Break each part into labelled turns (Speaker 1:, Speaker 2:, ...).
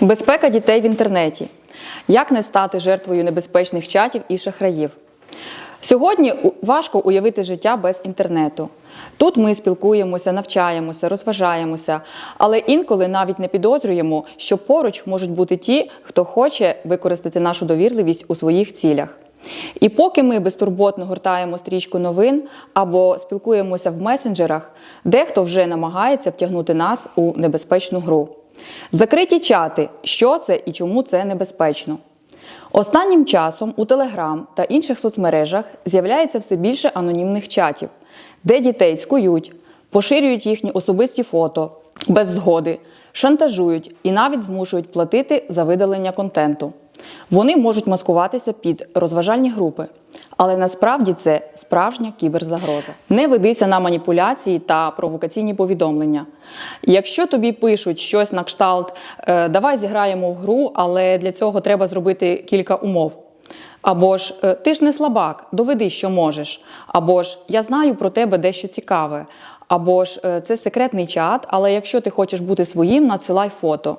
Speaker 1: Безпека дітей в інтернеті. Як не стати жертвою небезпечних чатів і шахраїв? Сьогодні важко уявити життя без інтернету. Тут ми спілкуємося, навчаємося, розважаємося, але інколи навіть не підозрюємо, що поруч можуть бути ті, хто хоче використати нашу довірливість у своїх цілях. І поки ми безтурботно гортаємо стрічку новин або спілкуємося в месенджерах, дехто вже намагається втягнути нас у небезпечну гру. Закриті чати, що це і чому це небезпечно. Останнім часом у Телеграм та інших соцмережах з'являється все більше анонімних чатів, де дітей скують, поширюють їхні особисті фото без згоди, шантажують і навіть змушують платити за видалення контенту. Вони можуть маскуватися під розважальні групи, але насправді це справжня кіберзагроза. Не ведися на маніпуляції та провокаційні повідомлення. Якщо тобі пишуть щось на кшталт, «Е, давай зіграємо в гру, але для цього треба зробити кілька умов. Або ж «Е, ти ж не слабак, доведи, що можеш. Або ж я знаю про тебе дещо цікаве. Або ж «Е, це секретний чат, але якщо ти хочеш бути своїм, надсилай фото.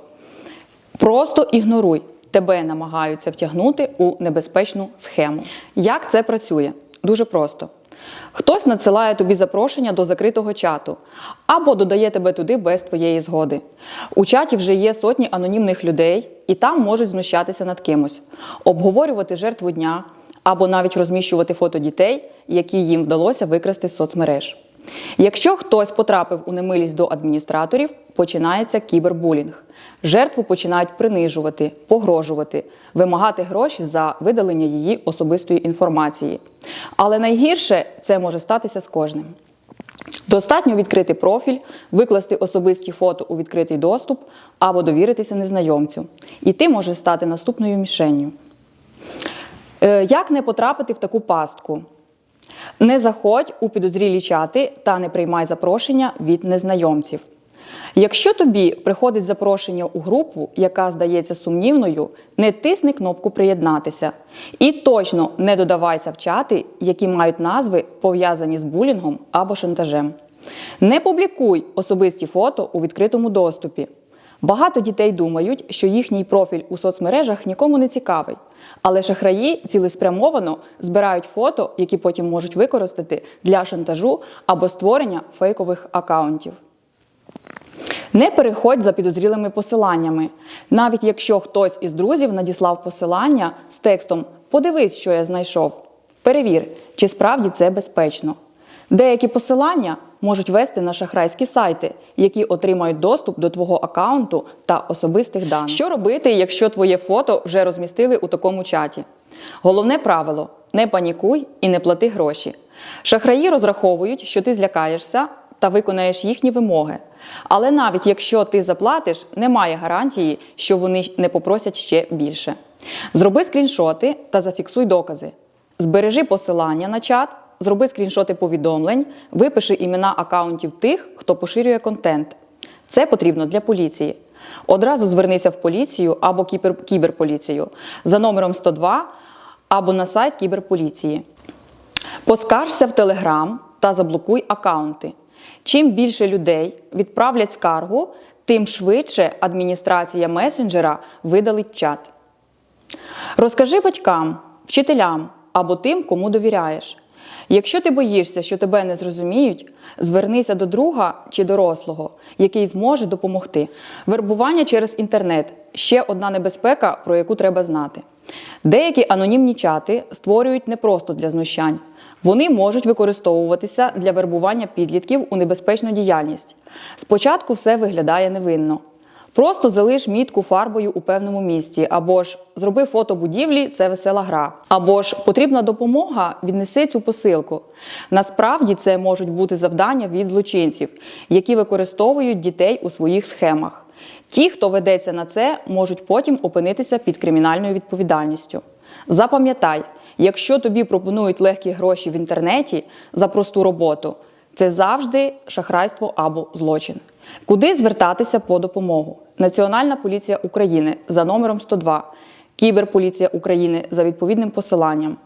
Speaker 1: Просто ігноруй. Тебе намагаються втягнути у небезпечну схему. Як це працює? Дуже просто. Хтось надсилає тобі запрошення до закритого чату або додає тебе туди без твоєї згоди. У чаті вже є сотні анонімних людей, і там можуть знущатися над кимось, обговорювати жертву дня або навіть розміщувати фото дітей, які їм вдалося викрасти з соцмереж. Якщо хтось потрапив у немилість до адміністраторів, починається кібербулінг. Жертву починають принижувати, погрожувати, вимагати гроші за видалення її особистої інформації. Але найгірше це може статися з кожним. Достатньо відкрити профіль, викласти особисті фото у відкритий доступ або довіритися незнайомцю. І ти можеш стати наступною мішенню. Е, Як не потрапити в таку пастку? Не заходь у підозрілі чати та не приймай запрошення від незнайомців. Якщо тобі приходить запрошення у групу, яка здається сумнівною, не тисни кнопку Приєднатися. І точно не додавайся в чати, які мають назви пов'язані з булінгом або шантажем. Не публікуй особисті фото у відкритому доступі. Багато дітей думають, що їхній профіль у соцмережах нікому не цікавий, але шахраї цілеспрямовано збирають фото, які потім можуть використати для шантажу або створення фейкових акаунтів. Не переходь за підозрілими посиланнями. Навіть якщо хтось із друзів надіслав посилання з текстом Подивись, що я знайшов. Перевір, чи справді це безпечно. Деякі посилання можуть вести на шахрайські сайти, які отримають доступ до твого акаунту та особистих даних. Що робити, якщо твоє фото вже розмістили у такому чаті? Головне правило: не панікуй і не плати гроші. Шахраї розраховують, що ти злякаєшся та виконаєш їхні вимоги. Але навіть якщо ти заплатиш, немає гарантії, що вони не попросять ще більше. Зроби скріншоти та зафіксуй докази. Збережи посилання на чат, зроби скріншоти повідомлень, випиши імена акаунтів тих, хто поширює контент. Це потрібно для поліції. Одразу звернися в поліцію або кібер- кіберполіцію за номером 102 або на сайт кіберполіції. Поскаржся в Телеграм та заблокуй акаунти. Чим більше людей відправлять скаргу, тим швидше адміністрація месенджера видалить чат. Розкажи батькам, вчителям або тим, кому довіряєш. Якщо ти боїшся, що тебе не зрозуміють, звернися до друга чи дорослого, який зможе допомогти. Вербування через інтернет ще одна небезпека, про яку треба знати. Деякі анонімні чати створюють не просто для знущань. Вони можуть використовуватися для вербування підлітків у небезпечну діяльність. Спочатку все виглядає невинно. Просто залиш мітку фарбою у певному місці, або ж зроби фото будівлі це весела гра. Або ж потрібна допомога, віднеси цю посилку. Насправді це можуть бути завдання від злочинців, які використовують дітей у своїх схемах. Ті, хто ведеться на це, можуть потім опинитися під кримінальною відповідальністю. Запам'ятай, якщо тобі пропонують легкі гроші в інтернеті за просту роботу, це завжди шахрайство або злочин. Куди звертатися по допомогу? Національна поліція України за номером 102, Кіберполіція України за відповідним посиланням,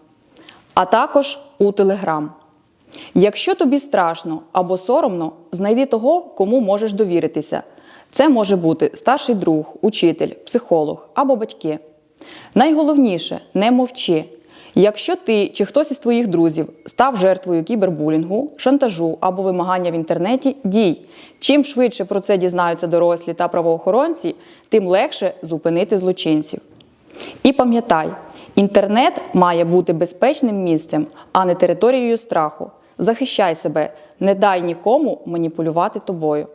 Speaker 1: а також у Телеграм. Якщо тобі страшно або соромно, знайди того, кому можеш довіритися. Це може бути старший друг, учитель, психолог або батьки. Найголовніше не мовчи. Якщо ти чи хтось із твоїх друзів став жертвою кібербулінгу, шантажу або вимагання в інтернеті, дій. Чим швидше про це дізнаються дорослі та правоохоронці, тим легше зупинити злочинців. І пам'ятай, інтернет має бути безпечним місцем, а не територією страху. Захищай себе, не дай нікому маніпулювати тобою.